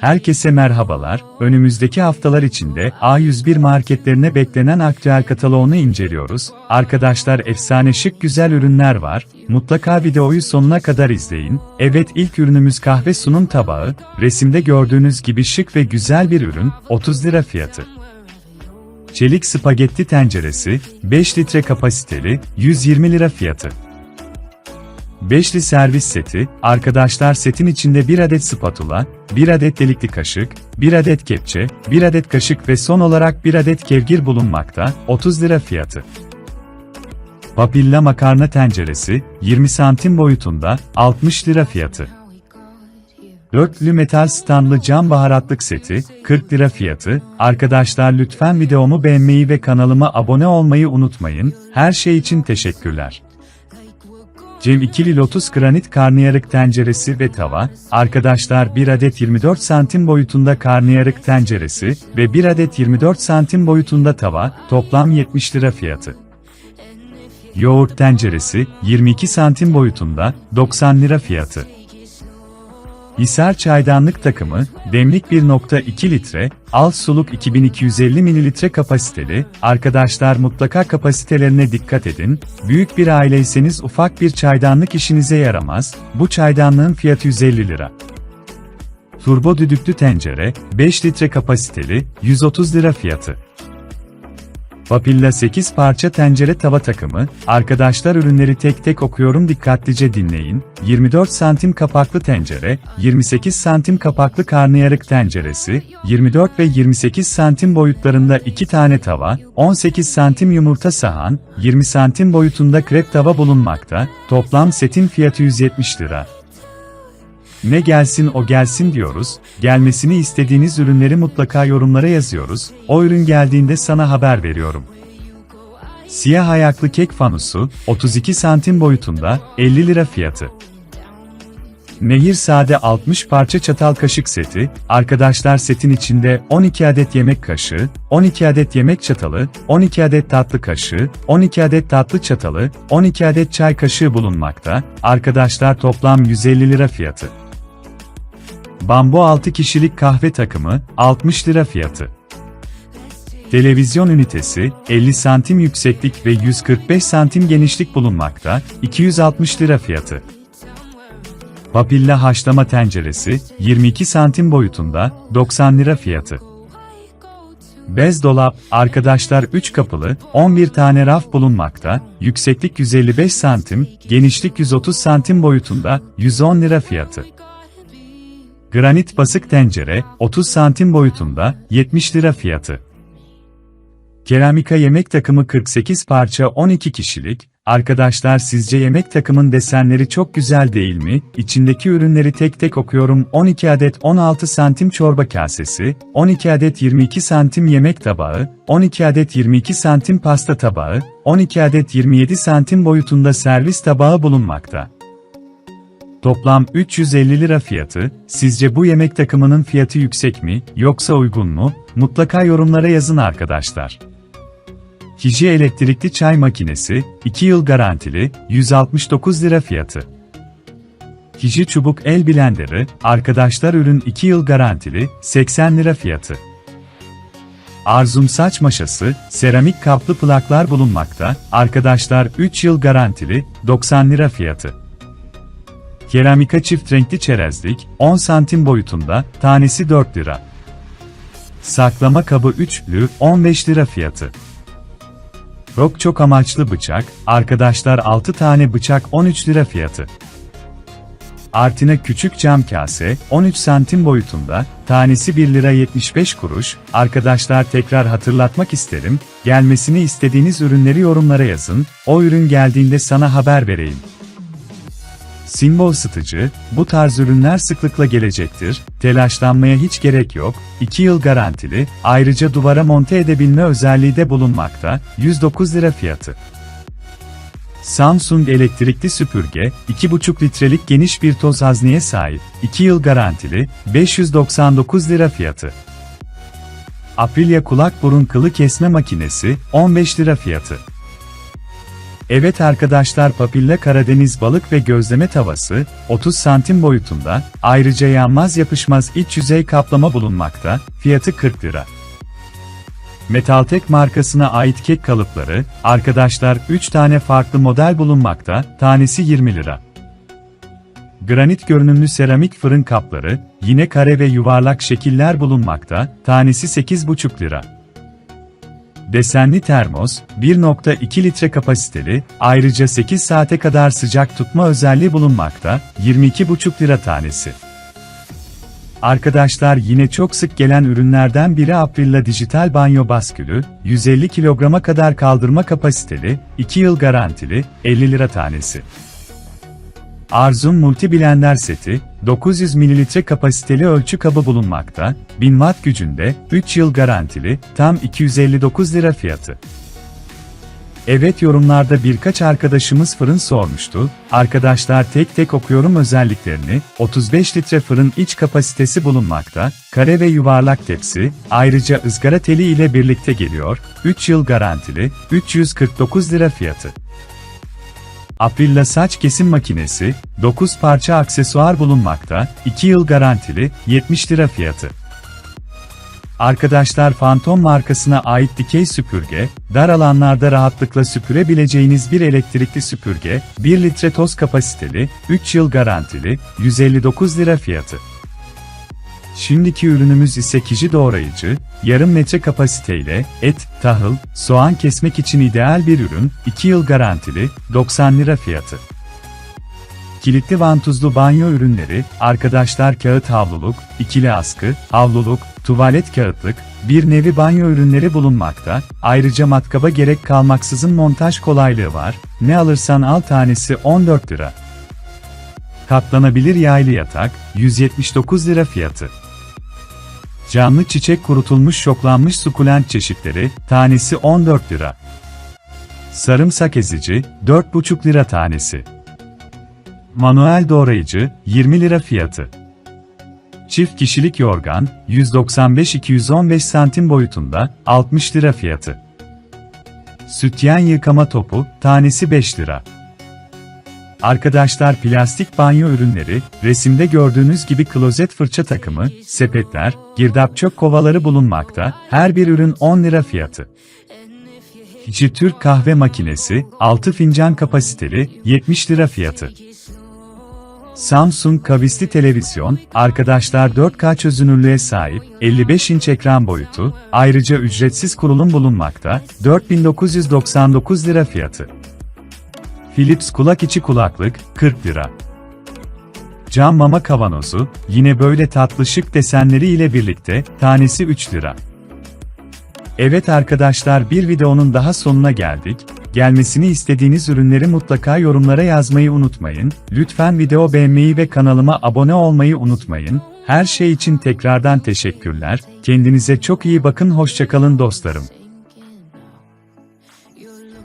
Herkese merhabalar, önümüzdeki haftalar içinde A101 marketlerine beklenen aktüel kataloğunu inceliyoruz. Arkadaşlar efsane şık güzel ürünler var, mutlaka videoyu sonuna kadar izleyin. Evet ilk ürünümüz kahve sunum tabağı, resimde gördüğünüz gibi şık ve güzel bir ürün, 30 lira fiyatı. Çelik spagetti tenceresi, 5 litre kapasiteli, 120 lira fiyatı. Beşli servis seti, arkadaşlar setin içinde 1 adet spatula, 1 adet delikli kaşık, 1 adet kepçe, 1 adet kaşık ve son olarak 1 adet kevgir bulunmakta, 30 lira fiyatı. Papilla makarna tenceresi, 20 santim boyutunda, 60 lira fiyatı. Dörtlü metal standlı cam baharatlık seti, 40 lira fiyatı. Arkadaşlar lütfen videomu beğenmeyi ve kanalıma abone olmayı unutmayın. Her şey için teşekkürler. Cem ikili lotus granit karnıyarık tenceresi ve tava, arkadaşlar 1 adet 24 santim boyutunda karnıyarık tenceresi ve 1 adet 24 santim boyutunda tava, toplam 70 lira fiyatı. Yoğurt tenceresi, 22 santim boyutunda, 90 lira fiyatı. Hisar çaydanlık takımı, demlik 1.2 litre, alt suluk 2250 mililitre kapasiteli, arkadaşlar mutlaka kapasitelerine dikkat edin, büyük bir aileyseniz ufak bir çaydanlık işinize yaramaz, bu çaydanlığın fiyatı 150 lira. Turbo düdüklü tencere, 5 litre kapasiteli, 130 lira fiyatı. Papilla 8 parça tencere tava takımı, arkadaşlar ürünleri tek tek okuyorum dikkatlice dinleyin. 24 santim kapaklı tencere, 28 santim kapaklı karnıyarık tenceresi, 24 ve 28 santim boyutlarında 2 tane tava, 18 santim yumurta sahan, 20 santim boyutunda krep tava bulunmakta, toplam setin fiyatı 170 lira. Ne gelsin o gelsin diyoruz, gelmesini istediğiniz ürünleri mutlaka yorumlara yazıyoruz, o ürün geldiğinde sana haber veriyorum. Siyah ayaklı kek fanusu, 32 santim boyutunda, 50 lira fiyatı. Nehir sade 60 parça çatal kaşık seti, arkadaşlar setin içinde 12 adet yemek kaşığı, 12 adet yemek çatalı, 12 adet tatlı kaşığı, 12 adet tatlı çatalı, 12 adet çay kaşığı bulunmakta, arkadaşlar toplam 150 lira fiyatı. Bambu 6 kişilik kahve takımı, 60 lira fiyatı. Televizyon ünitesi, 50 santim yükseklik ve 145 santim genişlik bulunmakta, 260 lira fiyatı. Papilla haşlama tenceresi, 22 santim boyutunda, 90 lira fiyatı. Bez dolap, arkadaşlar 3 kapılı, 11 tane raf bulunmakta, yükseklik 155 santim, genişlik 130 santim boyutunda, 110 lira fiyatı. Granit basık tencere, 30 santim boyutunda, 70 lira fiyatı. Keramika yemek takımı 48 parça 12 kişilik, arkadaşlar sizce yemek takımın desenleri çok güzel değil mi? İçindeki ürünleri tek tek okuyorum 12 adet 16 santim çorba kasesi, 12 adet 22 santim yemek tabağı, 12 adet 22 santim pasta tabağı, 12 adet 27 santim boyutunda servis tabağı bulunmakta. Toplam 350 lira fiyatı, sizce bu yemek takımının fiyatı yüksek mi, yoksa uygun mu? Mutlaka yorumlara yazın arkadaşlar. Kiji elektrikli çay makinesi, 2 yıl garantili, 169 lira fiyatı. Kiji çubuk el blenderı, arkadaşlar ürün 2 yıl garantili, 80 lira fiyatı. Arzum saç maşası, seramik kaplı plaklar bulunmakta, arkadaşlar 3 yıl garantili, 90 lira fiyatı. Keramika çift renkli çerezlik, 10 santim boyutunda, tanesi 4 lira. Saklama kabı üçlü, 15 lira fiyatı. Rock çok amaçlı bıçak, arkadaşlar 6 tane bıçak 13 lira fiyatı. Artina küçük cam kase, 13 santim boyutunda, tanesi 1 lira 75 kuruş, arkadaşlar tekrar hatırlatmak isterim, gelmesini istediğiniz ürünleri yorumlara yazın, o ürün geldiğinde sana haber vereyim. Simbol ısıtıcı, bu tarz ürünler sıklıkla gelecektir, telaşlanmaya hiç gerek yok, 2 yıl garantili, ayrıca duvara monte edebilme özelliği de bulunmakta, 109 lira fiyatı. Samsung elektrikli süpürge, 2,5 litrelik geniş bir toz hazneye sahip, 2 yıl garantili, 599 lira fiyatı. Aprilia kulak burun kılı kesme makinesi, 15 lira fiyatı. Evet arkadaşlar Papilla Karadeniz balık ve gözleme tavası, 30 santim boyutunda, ayrıca yanmaz yapışmaz iç yüzey kaplama bulunmakta, fiyatı 40 lira. Metaltek markasına ait kek kalıpları, arkadaşlar 3 tane farklı model bulunmakta, tanesi 20 lira. Granit görünümlü seramik fırın kapları, yine kare ve yuvarlak şekiller bulunmakta, tanesi 8,5 lira. Desenli termos, 1.2 litre kapasiteli, ayrıca 8 saate kadar sıcak tutma özelliği bulunmakta, 22,5 lira tanesi. Arkadaşlar yine çok sık gelen ürünlerden biri Aprilla Dijital Banyo Baskülü, 150 kilograma kadar kaldırma kapasiteli, 2 yıl garantili, 50 lira tanesi. Arzum Multi Blender seti, 900 ml kapasiteli ölçü kabı bulunmakta, 1000 watt gücünde, 3 yıl garantili, tam 259 lira fiyatı. Evet yorumlarda birkaç arkadaşımız fırın sormuştu. Arkadaşlar tek tek okuyorum özelliklerini. 35 litre fırın iç kapasitesi bulunmakta. Kare ve yuvarlak tepsi, ayrıca ızgara teli ile birlikte geliyor. 3 yıl garantili, 349 lira fiyatı. Aprilla saç kesim makinesi, 9 parça aksesuar bulunmakta, 2 yıl garantili, 70 lira fiyatı. Arkadaşlar Phantom markasına ait dikey süpürge, dar alanlarda rahatlıkla süpürebileceğiniz bir elektrikli süpürge, 1 litre toz kapasiteli, 3 yıl garantili, 159 lira fiyatı. Şimdiki ürünümüz ise kişi doğrayıcı, yarım metre kapasiteyle, et, tahıl, soğan kesmek için ideal bir ürün, 2 yıl garantili, 90 lira fiyatı. Kilitli vantuzlu banyo ürünleri, arkadaşlar kağıt havluluk, ikili askı, havluluk, tuvalet kağıtlık, bir nevi banyo ürünleri bulunmakta, ayrıca matkaba gerek kalmaksızın montaj kolaylığı var, ne alırsan al tanesi 14 lira. Katlanabilir yaylı yatak, 179 lira fiyatı. Canlı çiçek kurutulmuş şoklanmış sukulent çeşitleri, tanesi 14 lira. Sarımsak ezici, 4,5 lira tanesi. Manuel doğrayıcı, 20 lira fiyatı. Çift kişilik yorgan, 195-215 santim boyutunda, 60 lira fiyatı. Sütyen yıkama topu, tanesi 5 lira. Arkadaşlar plastik banyo ürünleri, resimde gördüğünüz gibi klozet fırça takımı, sepetler, girdap çöp kovaları bulunmakta, her bir ürün 10 lira fiyatı. İçi Türk kahve makinesi, 6 fincan kapasiteli, 70 lira fiyatı. Samsung kavisli televizyon, arkadaşlar 4K çözünürlüğe sahip, 55 inç ekran boyutu, ayrıca ücretsiz kurulum bulunmakta, 4999 lira fiyatı. Philips kulak içi kulaklık, 40 lira. Cam mama kavanozu, yine böyle tatlı şık desenleri ile birlikte, tanesi 3 lira. Evet arkadaşlar bir videonun daha sonuna geldik. Gelmesini istediğiniz ürünleri mutlaka yorumlara yazmayı unutmayın. Lütfen video beğenmeyi ve kanalıma abone olmayı unutmayın. Her şey için tekrardan teşekkürler. Kendinize çok iyi bakın hoşçakalın dostlarım.